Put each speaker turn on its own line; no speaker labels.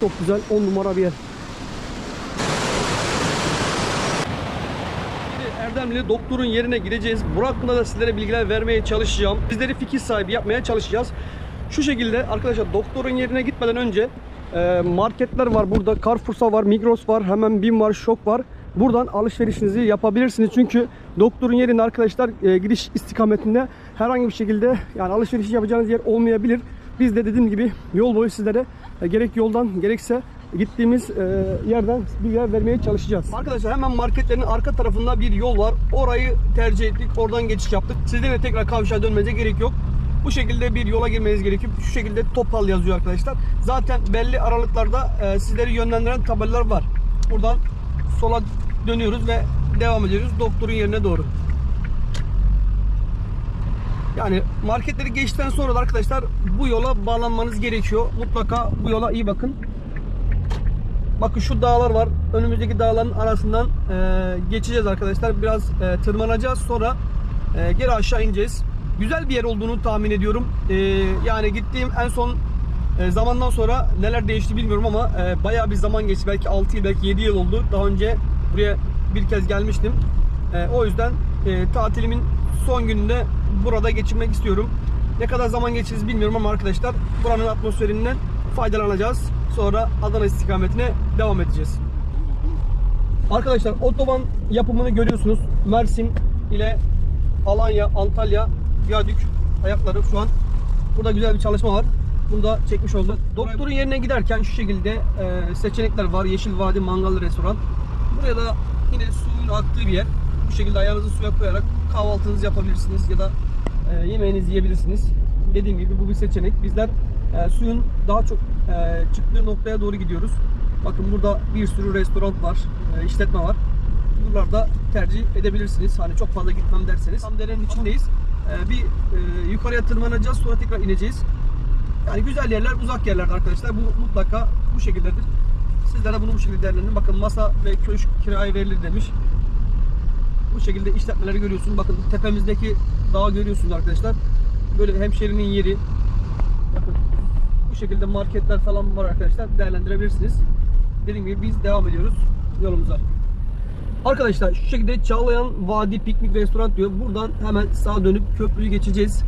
Çok güzel 10 numara bir yer. Erdemli doktorun yerine gideceğiz. Bu hakkında da sizlere bilgiler vermeye çalışacağım. Bizleri fikir sahibi yapmaya çalışacağız. Şu şekilde arkadaşlar doktorun yerine gitmeden önce e, marketler var burada. Carrefour'sa var, Migros var, hemen BİM var, Şok var. Buradan alışverişinizi yapabilirsiniz. Çünkü doktorun yerinde arkadaşlar e, gidiş istikametinde herhangi bir şekilde yani alışveriş yapacağınız yer olmayabilir. Biz de dediğim gibi yol boyu sizlere e, gerek yoldan gerekse gittiğimiz e, yerden bilgiler vermeye çalışacağız. Arkadaşlar hemen marketlerin arka tarafında bir yol var. Orayı tercih ettik. Oradan geçiş yaptık. Sizden de tekrar kavşağa dönmenize gerek yok. Bu şekilde bir yola girmeniz gerekiyor. Şu şekilde topal yazıyor arkadaşlar. Zaten belli aralıklarda e, sizleri yönlendiren tabelalar var. Buradan sola dönüyoruz ve devam ediyoruz doktorun yerine doğru. Yani marketleri geçtikten sonra da arkadaşlar bu yola bağlanmanız gerekiyor. Mutlaka bu yola iyi bakın. Bakın şu dağlar var. Önümüzdeki dağların arasından e, geçeceğiz arkadaşlar. Biraz e, tırmanacağız. Sonra e, geri aşağı ineceğiz. Güzel bir yer olduğunu tahmin ediyorum. E, yani gittiğim en son e, zamandan sonra neler değişti bilmiyorum ama e, bayağı bir zaman geçti. Belki 6 yıl, belki 7 yıl oldu. Daha önce buraya bir kez gelmiştim. E, o yüzden e, tatilimin son gününde burada geçirmek istiyorum. Ne kadar zaman geçiririz bilmiyorum ama arkadaşlar buranın atmosferinden faydalanacağız. Sonra Adana istikametine devam edeceğiz. Arkadaşlar otoban yapımını görüyorsunuz. Mersin ile Alanya, Antalya, Viyadük ayakları şu an burada güzel bir çalışma var. Bunu da çekmiş olduk. Doktorun yerine giderken şu şekilde e, seçenekler var. Yeşil Vadi Mangal Restoran. Buraya da yine suyun aktığı bir yer. Bu şekilde ayağınızı suya koyarak kahvaltınızı yapabilirsiniz ya da e, yemeğinizi yiyebilirsiniz. Dediğim gibi bu bir seçenek. Bizler e, suyun daha çok e, çıktığı noktaya doğru gidiyoruz. Bakın burada bir sürü restoran var, e, işletme var. Buralarda tercih edebilirsiniz. Hani çok fazla gitmem derseniz. Tam derenin içindeyiz. E, bir e, yukarıya tırmanacağız sonra tekrar ineceğiz. Yani güzel yerler, uzak yerler arkadaşlar. Bu mutlaka bu şekildedir. Sizler de bunu bu şekilde değerlendirin. Bakın masa ve köşk kiraya verilir demiş. Bu şekilde işletmeleri görüyorsunuz. Bakın tepemizdeki dağı görüyorsunuz arkadaşlar. Böyle hemşerinin yeri. Bakın bu şekilde marketler falan var arkadaşlar. Değerlendirebilirsiniz. Dediğim gibi biz devam ediyoruz yolumuza. Arkadaşlar şu şekilde Çağlayan Vadi Piknik Restoran diyor. Buradan hemen sağa dönüp köprüyü geçeceğiz.